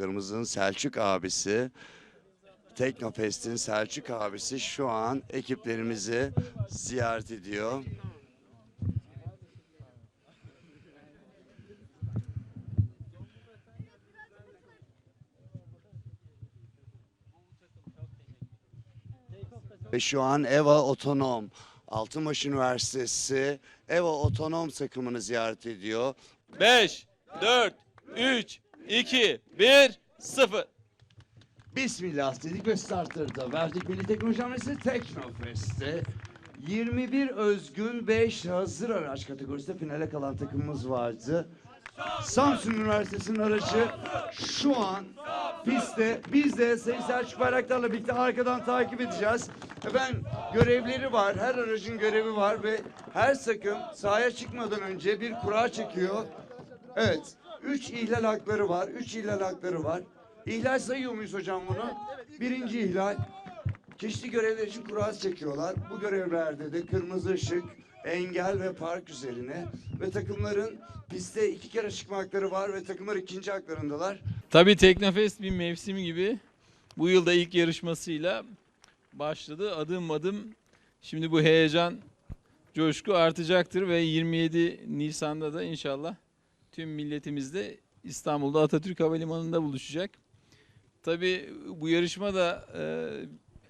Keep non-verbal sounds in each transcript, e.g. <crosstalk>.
konuklarımızın Selçuk abisi, Teknofest'in Selçuk abisi şu an ekiplerimizi ziyaret ediyor. Ve şu an EVA Otonom, Altınbaş Üniversitesi EVA Otonom takımını ziyaret ediyor. 5, 4, 3, 2, 1, 0. Bismillah dedik ve startırdı. Verdik Milli Teknoloji Hamlesi Teknofest'te 21 özgün 5 hazır araç kategorisinde finale kalan takımımız vardı. Samsun Üniversitesi'nin aracı şu an pistte. Biz de Sayın Selçuk Bayraktar'la birlikte arkadan takip edeceğiz. Ben görevleri var. Her aracın görevi var ve her takım sahaya çıkmadan önce bir kura çekiyor. Evet. Üç ihlal hakları var. Üç ihlal hakları var. İhlal sayıyor muyuz hocam bunu? Birinci ihlal. Çeşitli görevler için kura çekiyorlar. Bu görevlerde de kırmızı ışık, engel ve park üzerine ve takımların pistte iki kere çıkma hakları var ve takımlar ikinci haklarındalar. Tabii Teknofest bir mevsim gibi. Bu yılda ilk yarışmasıyla başladı. Adım adım şimdi bu heyecan, coşku artacaktır ve 27 Nisan'da da inşallah tüm milletimiz de İstanbul'da Atatürk Havalimanı'nda buluşacak. Tabii bu yarışma da e,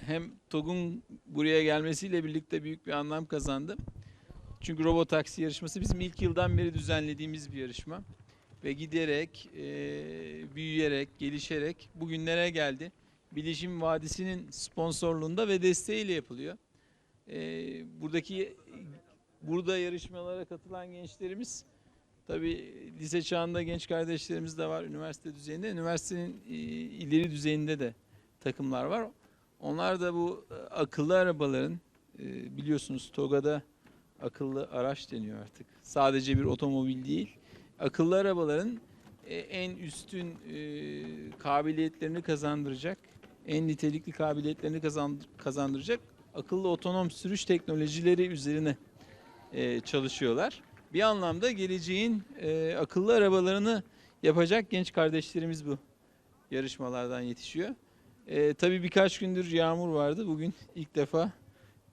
hem TOG'un buraya gelmesiyle birlikte büyük bir anlam kazandı. Çünkü robot taksi yarışması bizim ilk yıldan beri düzenlediğimiz bir yarışma ve giderek, e, büyüyerek, gelişerek bugünlere geldi. Bilişim Vadisi'nin sponsorluğunda ve desteğiyle yapılıyor. E, buradaki burada yarışmalara katılan gençlerimiz tabii lise çağında genç kardeşlerimiz de var üniversite düzeyinde. Üniversitenin e, ileri düzeyinde de takımlar var. Onlar da bu e, akıllı arabaların e, biliyorsunuz TOGA'da akıllı araç deniyor artık. Sadece bir otomobil değil akıllı arabaların en üstün kabiliyetlerini kazandıracak, en nitelikli kabiliyetlerini kazand- kazandıracak akıllı otonom sürüş teknolojileri üzerine çalışıyorlar. Bir anlamda geleceğin e, akıllı arabalarını yapacak genç kardeşlerimiz bu yarışmalardan yetişiyor. E, tabii birkaç gündür yağmur vardı. Bugün ilk defa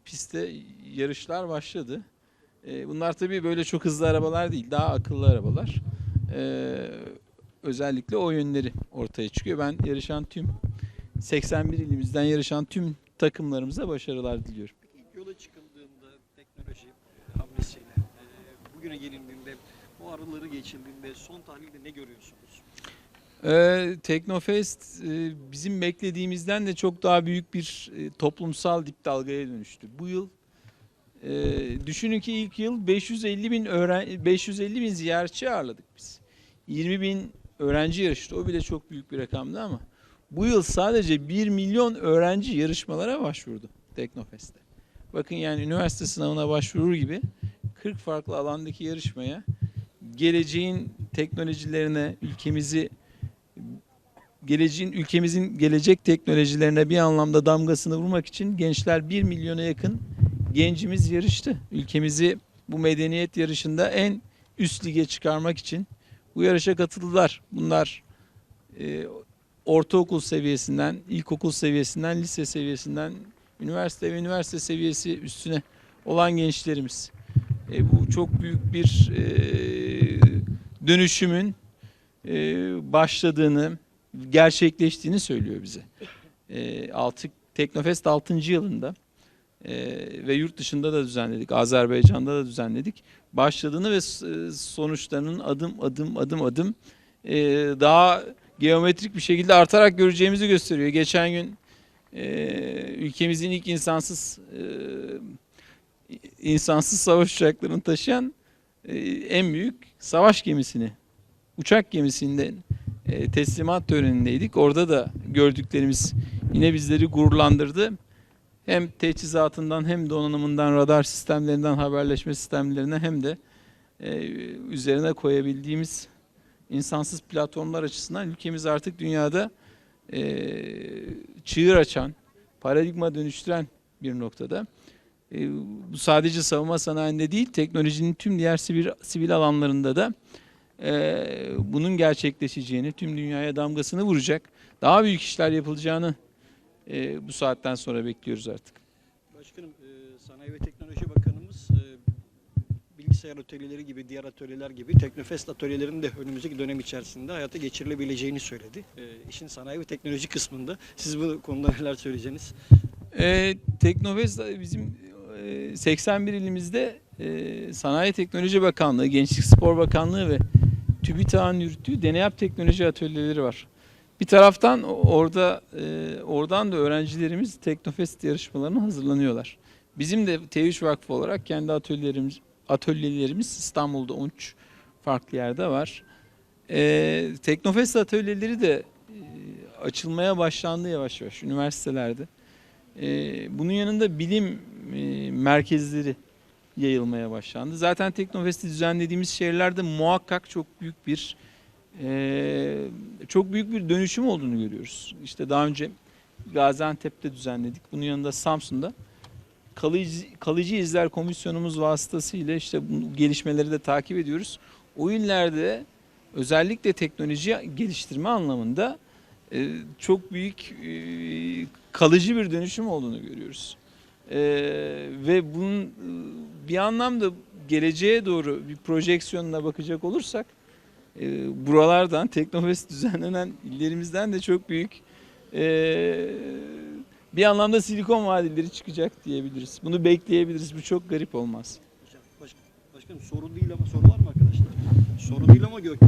pistte yarışlar başladı. E, bunlar tabii böyle çok hızlı arabalar değil, daha akıllı arabalar. E, özellikle o yönleri ortaya çıkıyor. Ben yarışan tüm 81 ilimizden yarışan tüm takımlarımıza başarılar diliyorum. İlk yola çıkıldığında teknoloji e, hamlesiyle e, bugüne gelindiğinde bu araları geçildiğinde son tahlilde ne görüyorsunuz? Ee, Teknofest e, bizim beklediğimizden de çok daha büyük bir e, toplumsal dip dalgaya dönüştü. Bu yıl e, düşünün ki ilk yıl 550 bin öğren 550 bin ziyaretçi ağırladık biz. 20 bin öğrenci yarıştı. O bile çok büyük bir rakamdı ama bu yıl sadece 1 milyon öğrenci yarışmalara başvurdu Teknofest'te. Bakın yani üniversite sınavına başvurur gibi 40 farklı alandaki yarışmaya geleceğin teknolojilerine ülkemizi geleceğin ülkemizin gelecek teknolojilerine bir anlamda damgasını vurmak için gençler 1 milyona yakın gencimiz yarıştı. Ülkemizi bu medeniyet yarışında en üst lige çıkarmak için bu yarışa katıldılar. Bunlar e, ortaokul seviyesinden, ilkokul seviyesinden, lise seviyesinden, üniversite ve üniversite seviyesi üstüne olan gençlerimiz. E, bu çok büyük bir e, dönüşümün e, başladığını, gerçekleştiğini söylüyor bize. E, altı, Teknofest 6. yılında e, ve yurt dışında da düzenledik, Azerbaycan'da da düzenledik. Başladığını ve s- sonuçlarının adım adım adım adım e, daha geometrik bir şekilde artarak göreceğimizi gösteriyor. Geçen gün e, ülkemizin ilk insansız e, insansız savaş uçaklarını taşıyan e, en büyük savaş gemisini, uçak gemisinden e, teslimat törenindeydik. Orada da gördüklerimiz yine bizleri gururlandırdı. Hem teçhizatından hem donanımından, radar sistemlerinden, haberleşme sistemlerine hem de e, üzerine koyabildiğimiz insansız platformlar açısından ülkemiz artık dünyada e, çığır açan, paradigma dönüştüren bir noktada. E, bu sadece savunma sanayinde değil, teknolojinin tüm diğer sivil, sivil alanlarında da e, bunun gerçekleşeceğini, tüm dünyaya damgasını vuracak, daha büyük işler yapılacağını e, bu saatten sonra bekliyoruz artık. Başkanım, e, Sanayi ve Teknoloji Bakanımız e, bilgisayar atölyeleri gibi, diğer atölyeler gibi Teknofest atölyelerinin de önümüzdeki dönem içerisinde hayata geçirilebileceğini söyledi. E, işin sanayi ve teknoloji kısmında siz bu konuda neler söyleyeceksiniz? E, Teknofest bizim 81 ilimizde e, Sanayi Teknoloji Bakanlığı, Gençlik Spor Bakanlığı ve TÜBİTAK'ın yürüttüğü deneyap teknoloji atölyeleri var. Bir taraftan orada e, oradan da öğrencilerimiz Teknofest yarışmalarına hazırlanıyorlar. Bizim de T3 Vakfı olarak kendi atölyelerimiz atölyelerimiz İstanbul'da 13 farklı yerde var. E, Teknofest atölyeleri de açılmaya başlandı yavaş yavaş üniversitelerde. Ee, bunun yanında bilim e, merkezleri yayılmaya başlandı. Zaten Teknofest'i düzenlediğimiz şehirlerde muhakkak çok büyük bir e, çok büyük bir dönüşüm olduğunu görüyoruz. İşte daha önce Gaziantep'te düzenledik. Bunun yanında Samsun'da kalıcı, kalıcı izler komisyonumuz vasıtasıyla işte bu gelişmeleri de takip ediyoruz. O illerde özellikle teknoloji geliştirme anlamında çok büyük e, kalıcı bir dönüşüm olduğunu görüyoruz. E, ve bunun e, bir anlamda geleceğe doğru bir projeksiyonuna bakacak olursak e, buralardan Teknofest <laughs> düzenlenen illerimizden de çok büyük bir anlamda silikon vadileri çıkacak diyebiliriz. Bunu bekleyebiliriz. Bu çok garip olmaz. Baş, başkanım soru değil ama soru var mı arkadaşlar? Soru değil ama gök,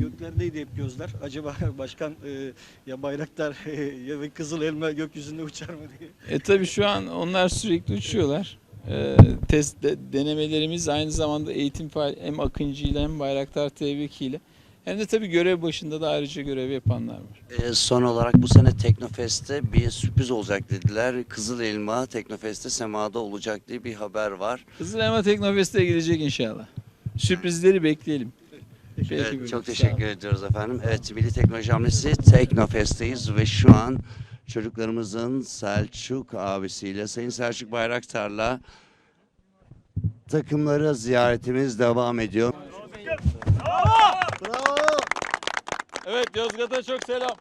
göklerdeydi hep gözler. Acaba <laughs> başkan e, ya bayraktar <laughs> ya ve kızıl elma gökyüzünde uçar mı diye. E tabi şu an onlar sürekli uçuyorlar. E, test de- denemelerimiz aynı zamanda eğitim faal hem Akıncı ile hem Bayraktar TB2 ile hem de tabi görev başında da ayrıca görev yapanlar var. Ee, son olarak bu sene Teknofest'te bir sürpriz olacak dediler. Kızıl Elma Teknofest'te semada olacak diye bir haber var. Kızıl Elma Teknofest'e gelecek inşallah. Sürprizleri bekleyelim. Peki, Evet, çok teşekkür ediyoruz efendim. Evet, Milli Teknoloji Hamlesi Teknofest'teyiz ve şu an çocuklarımızın Selçuk abisiyle, Sayın Selçuk Bayraktar'la takımları ziyaretimiz devam ediyor. Evet Yozgat'a çok selam.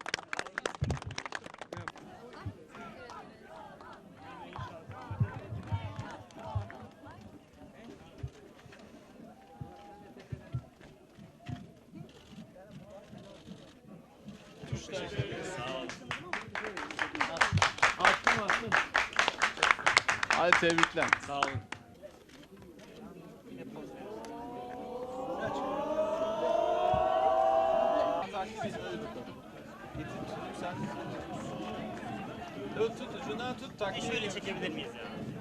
Attım attım. Hadi tebrikler. Sağ olun. Tut tut ucundan tut takip Şöyle çekebilir miyiz ya?